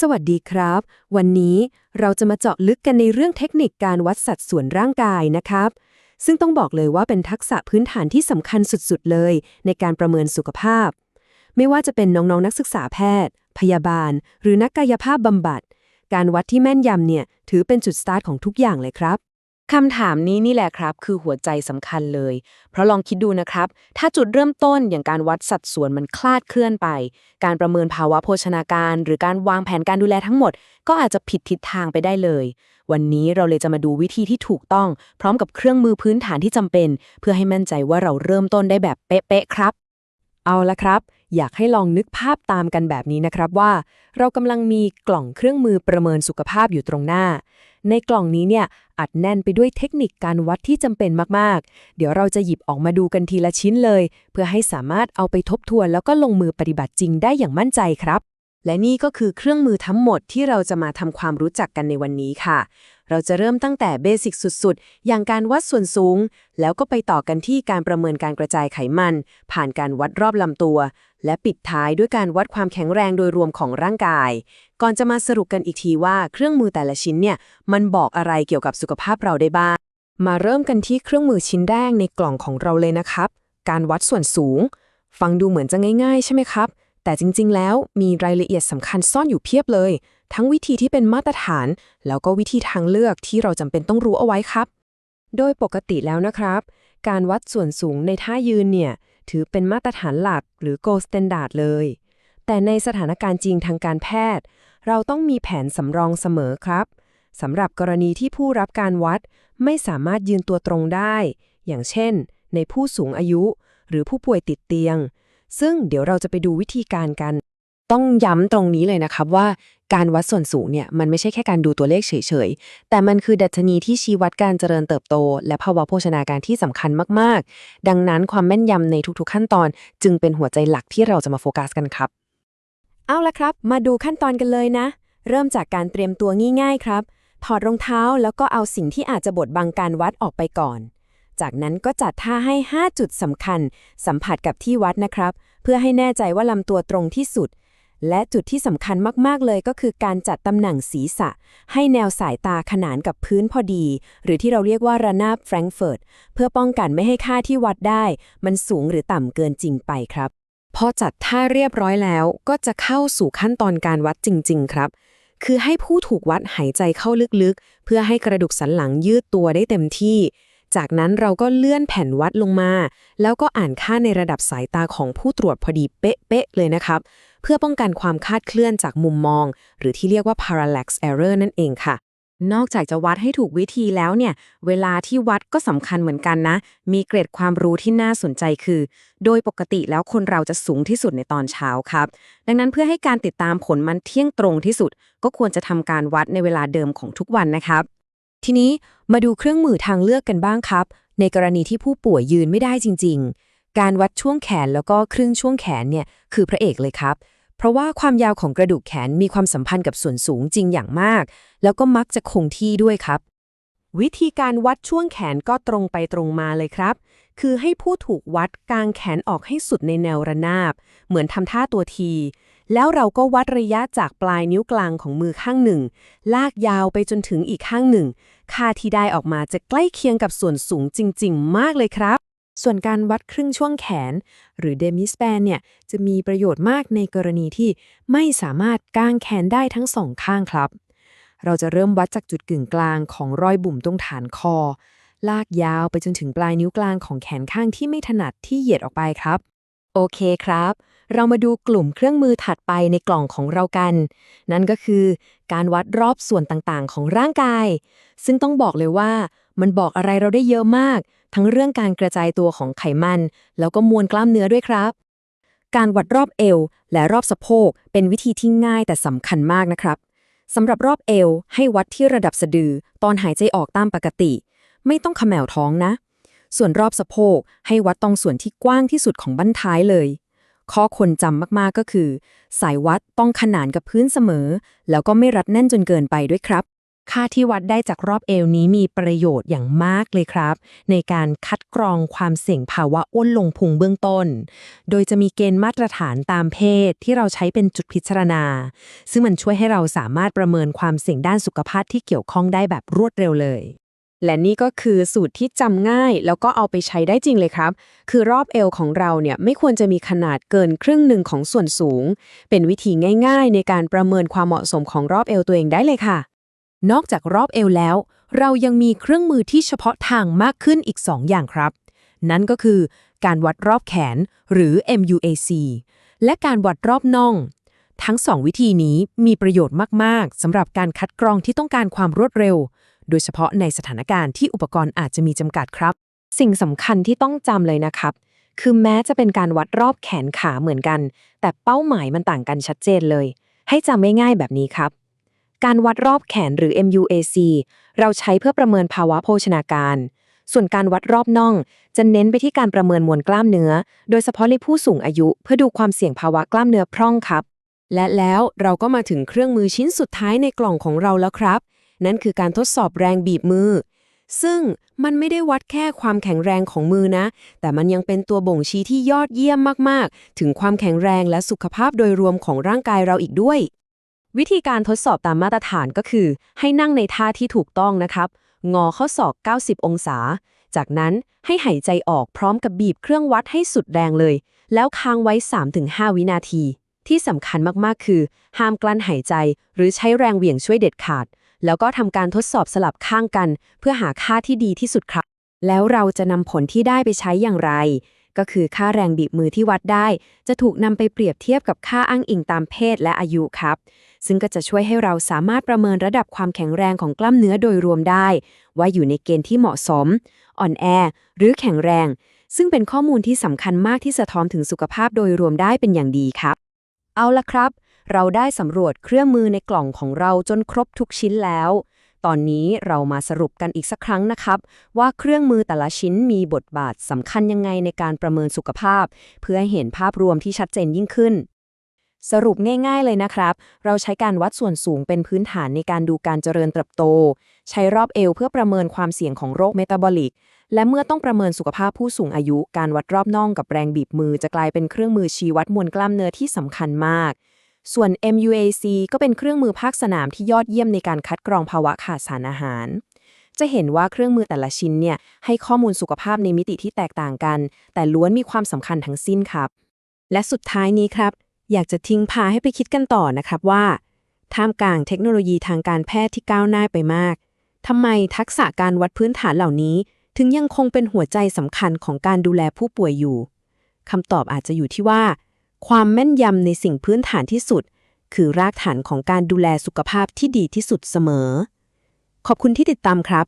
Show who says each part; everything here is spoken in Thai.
Speaker 1: สวัสดีครับ วันนี้เราจะมาเจาะลึกกันในเรื่องเทคนิคการวัดสัดส่วนร่างกายนะครับ ซึ่งต้องบอกเลยว่าเป็นทักษะพื้นฐานที่สำคัญสุดๆ เลย ในการประเมินสุขภาพ ไม่ว่าจะเป็นน้องๆ นักศึกษาแพทย์ พยาบาล หรือนักกายภาพบำบัด การวัดที่แม่นยำเนี่ย ถือเป็นจุดสตาร์ทของทุกอย่างเลยครับ
Speaker 2: คำถามนี้นี่แหละครับ คือหัวใจสำคัญเลย เพราะลองคิดดูนะครับ ถ้าจุดเริ่มต้นอย่างการวัดสัดส่วนมันคลาดเคลื่อนไป การประเมินภาวะโภชนาการ หรือการวางแผนการดูแลทั้งหมด ก็อาจจะผิดทิศทางไปได้เลย วันนี้เราเลยจะมาดูวิธีที่ถูกต้อง พร้อมกับเครื่องมือพื้นฐานที่จำเป็น เพื่อให้มั่นใจว่าเราเริ่มต้นได้แบบเป๊ะๆครับ
Speaker 1: เอาละครับ อยากให้ลองนึกภาพตามกันแบบนี้นะครับว่า เรากำลังมีกล่องเครื่องมือประเมินสุขภาพอยู่ตรงหน้า ในกล่องนี้เนี่ยอัดแน่นไปด้วยเทคนิคการวัดที่จำเป็นมากๆ เดี๋ยวเราจะหยิบออกมาดูกันทีละชิ้นเลย เพื่อให้สามารถเอาไปทบทวนแล้วก็ลงมือปฏิบัติจริงได้อย่างมั่นใจครับ และนี่ก็คือเครื่องมือทั้งหมดที่เราจะมาทำความรู้จักกันในวันนี้ค่ะ เราจะเริ่มตั้งแต่เบสิกสุดๆ อย่างการวัดส่วนสูง แล้วก็ไปต่อกันที่การประเมินการกระจายไขมัน ผ่านการวัดรอบลำตัว และปิดท้ายด้วยการวัดความแข็งแรงโดยรวมของร่างกาย ก่อนจะมาสรุปกันอีกทีว่าเครื่องมือแต่ละชิ้นเนี่ยมันบอกอะไรเกี่ยวกับสุขภาพเราได้บ้าง มาเริ่มกันที่เครื่องมือชิ้นแรกในกล่องของเราเลยนะครับ การวัดส่วนสูง ฟังดูเหมือนจะง่าย ๆ ใช่ไหมครับ แต่จริงๆ แล้วมีรายละเอียดสำคัญซ่อนอยู่เพียบเลย ทั้งวิธีที่เป็นมาตรฐาน แล้วก็วิธีทางเลือกที่เราจำเป็นต้องรู้เอาไว้ครับ โดยปกติแล้วนะครับ การวัดส่วนสูงในท่ายืนเนี่ย ถือเป็นมาตรฐานหลักหรือ gold standard เลย แต่ในสถานการณ์จริงทางการแพทย์ เราต้องมีแผนสำรองเสมอครับสำหรับกรณีที่ผู้รับการวัดไม่สามารถยืนตัวตรงได้ อย่างเช่น ในผู้สูงอายุ หรือผู้ป่วยติดเตียง ซึ่งเดี๋ยวเราจะไปดูวิธีการกัน ต้องย้ำตรงนี้เลยนะครับว่าการวัดส่วนสูงเนี่ยมันไม่ใช่แค่การดูตัวเลขเฉยๆ แต่มันคือดัชนีที่ชี้วัดการเจริญเติบโต และภาวะโภชนาการที่สำคัญมากๆ ดังนั้นความแม่นยำในทุกๆขั้นตอน จึงเป็นหัวใจหลักที่เราจะมาโฟกัสกันครับ เอาละครับ มาดูขั้นตอนกันเลยนะ เริ่มจากการเตรียมตัวง่ายๆครับ ถอดรองเท้าแล้วก็เอาสิ่งที่อาจจะบดบังการวัดออกไปก่อน จากนั้นก็จัดท่าให้ 5 จุดสำคัญ สัมผัสกับที่วัดนะครับ เพื่อให้แน่ใจว่าลำตัวตรงที่สุด และจุดที่สำคัญมาก ๆ เลยก็คือการจัดตำแหน่งศีรษะ ให้แนวสายตาขนานกับพื้นพอดี หรือที่เราเรียกว่าระนาบแฟรงเฟิร์ตเพื่อป้องกันไม่ให้ค่าที่วัดได้ มันสูงหรือต่ำเกินจริงไปครับพอจัดท่าเรียบร้อยแล้วก็จะเข้าสู่ขั้นตอนการวัดจริง ๆ ครับ คือให้ผู้ถูกวัดหายใจเข้าลึกๆ เพื่อให้กระดูกสันหลังยืดตัวได้เต็มที่ จากนั้นเราก็เลื่อนแผ่นวัดลงมา แล้วก็อ่านค่าในระดับสายตาของผู้ตรวจพอดีเป๊ะๆเลยนะครับ เพื่อป้องกันความคาดเคลื่อนจากมุมมอง หรือที่เรียกว่า parallax error นั่นเองค่ะ
Speaker 2: นอกจากจะวัดให้ถูกวิธีแล้วเนี่ย เวลาที่วัดก็สำคัญเหมือนกันนะ มีเกร็ดความรู้ที่น่าสนใจคือ โดยปกติแล้วคนเราจะสูงที่สุดในตอนเช้าครับ ดังนั้นเพื่อให้การติดตามผลมันเที่ยงตรงที่สุด ก็ควรจะทำการวัดในเวลาเดิมของทุกวันนะครับ
Speaker 1: ทีนี้มาดูเครื่องมือทางเลือกกันบ้างครับ ในกรณีที่ผู้ป่วยยืนไม่ได้จริง ๆ การวัดช่วงแขนแล้วก็ครึ่งช่วงแขนเนี่ยคือพระเอกเลยครับ เพราะว่าความยาวของกระดูกแขนมีความสัมพันธ์กับส่วนสูงจริงอย่างมาก แล้วก็มักจะคงที่ด้วยครับ วิธีการวัดช่วงแขนก็ตรงไปตรงมาเลยครับ คือให้ผู้ถูกวัดกางแขนออกให้สุดในแนวระนาบ เหมือนทำท่าตัวที แล้วเราก็วัดระยะจากปลายนิ้วกลางของมือข้างหนึ่ง ลากยาวไปจนถึงอีกข้างหนึ่ง ค่าที่ได้ออกมาจะใกล้เคียงกับส่วนสูงจริง ๆ มากเลยครับ ส่วนการวัดครึ่งช่วงแขน หรือเดมิสแปนเนี่ย จะมีประโยชน์มากในกรณีที่ไม่สามารถกางแขนได้ทั้งสองข้างครับ เราจะเริ่มวัดจากจุดกึ่งกลางของรอยบุ่มตรงฐานคอ ลากยาวไปจนถึงปลายนิ้วกลางของแขนข้างที่ไม่ถนัดที่เหยียดออกไปครับ โอเคครับ เรามาดูกลุ่มเครื่องมือถัดไปในกล่องของเรากัน นั่นก็คือการวัดรอบส่วนต่างๆ ของร่างกาย ซึ่งต้องบอกเลยว่ามันบอกอะไรเราได้เยอะมาก ทั้งเรื่องการกระจายตัวของไขมัน แล้วก็มวลกล้ามเนื้อด้วยครับ การวัดรอบเอว และรอบสะโพกเป็นวิธีที่ง่ายแต่สำคัญมากนะครับสำหรับรอบเอว ให้วัดที่ระดับสะดือ ตอนหายใจออกตามปกติ ไม่ต้องขมวท้องนะ ส่วนรอบสะโพกให้วัดตรงส่วนที่กว้างที่สุดของบั้นท้ายเลย ข้อควรจำมากๆก็คือ สายวัดต้องขนานกับพื้นเสมอ แล้วก็ไม่รัดแน่นจนเกินไปด้วยครับ ค่าที่วัดได้จากรอบเอวนี้มีประโยชน์อย่างมากเลยครับ ในการคัดกรองความเสี่ยงภาวะอ้วนลงพุงเบื้องต้น โดยจะมีเกณฑ์มาตรฐานตามเพศที่เราใช้เป็นจุดพิจารณา ซึ่งมันช่วยให้เราสามารถประเมินความเสี่ยงด้านสุขภาพที่เกี่ยวข้องได้แบบรวดเร็วเลย
Speaker 2: และนี่ก็คือสูตรที่จำง่าย แล้วก็เอาไปใช้ได้จริงเลยครับ คือรอบเอวของเราเนี่ยไม่ควรจะมีขนาดเกินครึ่งหนึ่งของส่วนสูง เป็นวิธีง่ายๆ ในการประเมินความเหมาะสมของรอบเอวตัวเองได้เลยค่ะ
Speaker 1: นอกจากรอบเอวแล้ว เรายังมีเครื่องมือที่เฉพาะทางมากขึ้นอีก 2 อย่างครับ นั่นก็คือ การวัดรอบแขนหรือ MUAC และการวัดรอบน่องทั้ง 2 วิธีนี้มีประโยชน์มาก ๆสำหรับการคัดกรองที่ต้องการความรวดเร็ว โดยเฉพาะในสถานการณ์ที่อุปกรณ์อาจจะมีจำกัดครับ
Speaker 2: สิ่งสำคัญที่ต้องจำเลยนะครับ คือแม้จะเป็นการวัดรอบแขนขาเหมือนกัน แต่เป้าหมายมันต่างกันชัดเจนเลย ให้จำง่ายๆแบบนี้ครับ การวัดรอบแขนหรือ MUAC เราใช้เพื่อประเมินภาวะโภชนาการ ส่วนการวัดรอบน่อง จะเน้นไปที่การประเมินมวลกล้ามเนื้อ โดยเฉพาะในผู้สูงอายุ เพื่อดูความเสี่ยงภาวะกล้ามเนื้อพร่องครับ
Speaker 1: และแล้วเราก็มาถึงเครื่องมือชิ้นสุดท้ายในกล่องของเราแล้วครับ นั่นคือการทดสอบแรงบีบมือ ซึ่งมันไม่ได้วัดแค่ความแข็งแรงของมือนะ แต่มันยังเป็นตัวบ่งชี้ที่ยอดเยี่ยมมากๆ ถึงความแข็งแรงและสุขภาพโดยรวมของร่างกายเราอีกด้วย วิธีการทดสอบตามมาตรฐานก็คือ ให้นั่งในท่าที่ถูกต้องนะครับ งอข้อศอก 90 องศา จากนั้นให้หายใจออกพร้อมกับบีบเครื่องวัดให้สุดแรงเลย แล้วค้างไว้ 3-5 วินาทีที่สำคัญมาก ๆ คือ ห้ามกลั้นหายใจ หรือใช้แรงเหวี่ยงช่วยเด็ดขาด แล้วก็ทำการทดสอบสลับข้างกัน เพื่อหาค่าที่ดีที่สุดครับ แล้วเราจะนำผลที่ได้ไปใช้อย่างไร ก็คือค่าแรงบีบมือที่วัดได้ จะถูกนำไปเปรียบเทียบกับค่าอ้างอิงตามเพศและอายุครับ ซึ่งก็จะช่วยให้เราสามารถประเมินระดับความแข็งแรงของกล้ามเนื้อโดยรวมได้ ว่าอยู่ในเกณฑ์ที่เหมาะสม อ่อนแอ หรือแข็งแรง ซึ่งเป็นข้อมูลที่สำคัญมากที่สะท้อนถึงสุขภาพโดยรวมได้เป็นอย่างดีครับ เอาละครับ เราได้สำรวจเครื่องมือในกล่องของเราจนครบทุกชิ้นแล้ว ตอนนี้เรามาสรุปกันอีกสักครั้งนะครับ ว่าเครื่องมือแต่ละชิ้นมีบทบาทสำคัญยังไงในการประเมินสุขภาพ เพื่อให้เห็นภาพรวมที่ชัดเจนยิ่งขึ้นสรุปง่ายๆเลยนะครับ เราใช้การวัดส่วนสูงเป็นพื้นฐานในการดูการเจริญเติบโต ใช้รอบเอวเพื่อประเมินความเสี่ยงของโรคเมตาบอลิก และเมื่อต้องประเมินสุขภาพผู้สูงอายุ การวัดรอบน่องกับแรงบีบมือจะกลายเป็นเครื่องมือชี้วัดมวลกล้ามเนื้อที่สำคัญมาก ส่วน MUAC ก็เป็นเครื่องมือภาคสนามที่ยอดเยี่ยมในการคัดกรองภาวะขาดสารอาหาร จะเห็นว่าเครื่องมือแต่ละชิ้นเนี่ยให้ข้อมูลสุขภาพในมิติที่แตกต่างกัน แต่ล้วนมีความสำคัญทั้งสิ้นครับ และสุดท้ายนี้ครับ อยากจะทิ้งพาให้ไปคิดกันต่อนะครับว่า ท่ามกลางเทคโนโลยีทางการแพทย์ที่ก้าวหน้าไปมากทำไมทักษะการวัดพื้นฐานเหล่านี้ ถึงยังคงเป็นหัวใจสำคัญของการดูแลผู้ป่วยอยู่คำตอบอาจจะอยู่ที่ว่า ความแม่นยำในสิ่งพื้นฐานที่สุด คือรากฐานของการดูแลสุขภาพที่ดีที่สุดเสมอ ขอบคุณที่ติดตามครับ